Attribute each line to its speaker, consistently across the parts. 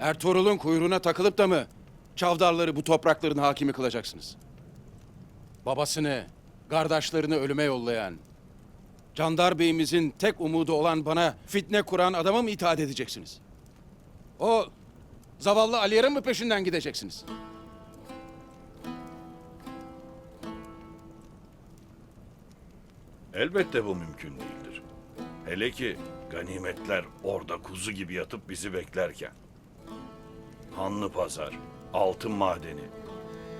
Speaker 1: Ertuğrul'un kuyruğuna takılıp da mı Çavdarları bu toprakların hakimi kılacaksınız? Babasını, kardeşlerini ölüme yollayan, Candar Bey'imizin tek umudu olan bana fitne kuran adama mı itaat edeceksiniz? O zavallı Aliyer'in mi peşinden gideceksiniz?
Speaker 2: Elbette bu mümkün değildir. Hele ki ganimetler orada kuzu gibi yatıp bizi beklerken. Hanlı pazar, altın madeni.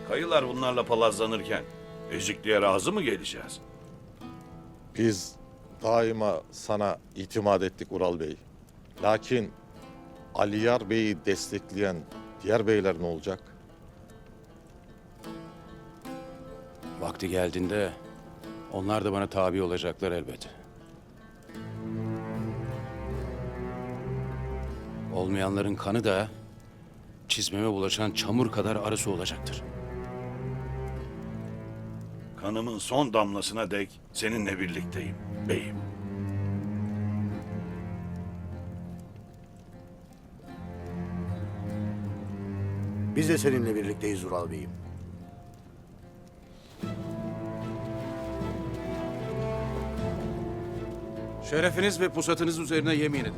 Speaker 2: Kayılar bunlarla palazlanırken ezikliğe razı mı geleceğiz?
Speaker 3: Biz daima sana itimat ettik Ural Bey. Lakin Aliyar Bey'i destekleyen diğer beyler ne olacak?
Speaker 1: Vakti geldiğinde onlar da bana tabi olacaklar elbet. Olmayanların kanı da çizmeme bulaşan çamur kadar arısı olacaktır.
Speaker 2: Kanımın son damlasına dek seninle birlikteyim beyim.
Speaker 4: Biz de seninle birlikteyiz Ural Bey'im.
Speaker 1: Şerefiniz ve pusatınız üzerine yemin edin.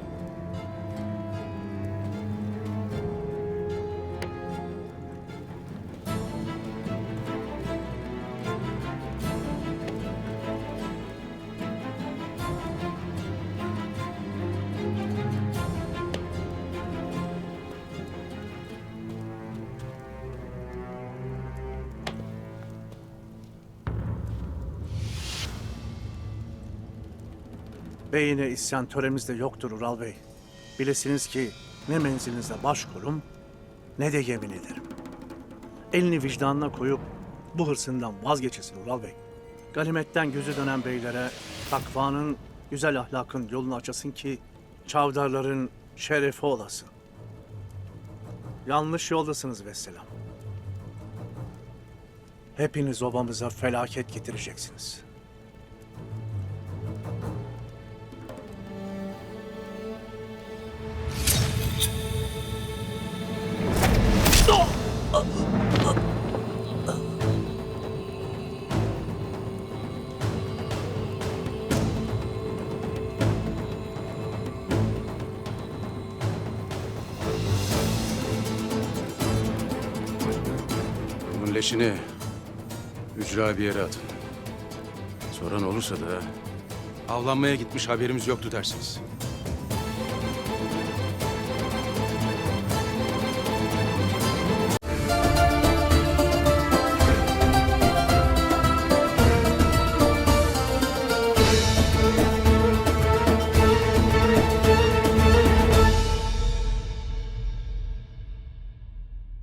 Speaker 5: Beyine isyan töremizde yoktur Ural Bey. Bilesiniz ki ne menzilinizde başkurum ne de yemin ederim. Elini vicdanına koyup bu hırsından vazgeçesin Ural Bey. Ganimetten gözü dönen beylere takvanın, güzel ahlakın yolunu açasın ki çavdarların şerefi olasın. Yanlış yoldasınız vesselam. Hepiniz obamıza felaket getireceksiniz.''
Speaker 1: Leşini ücra bir yere atın. Soran olursa da avlanmaya gitmiş haberimiz yoktu dersiniz.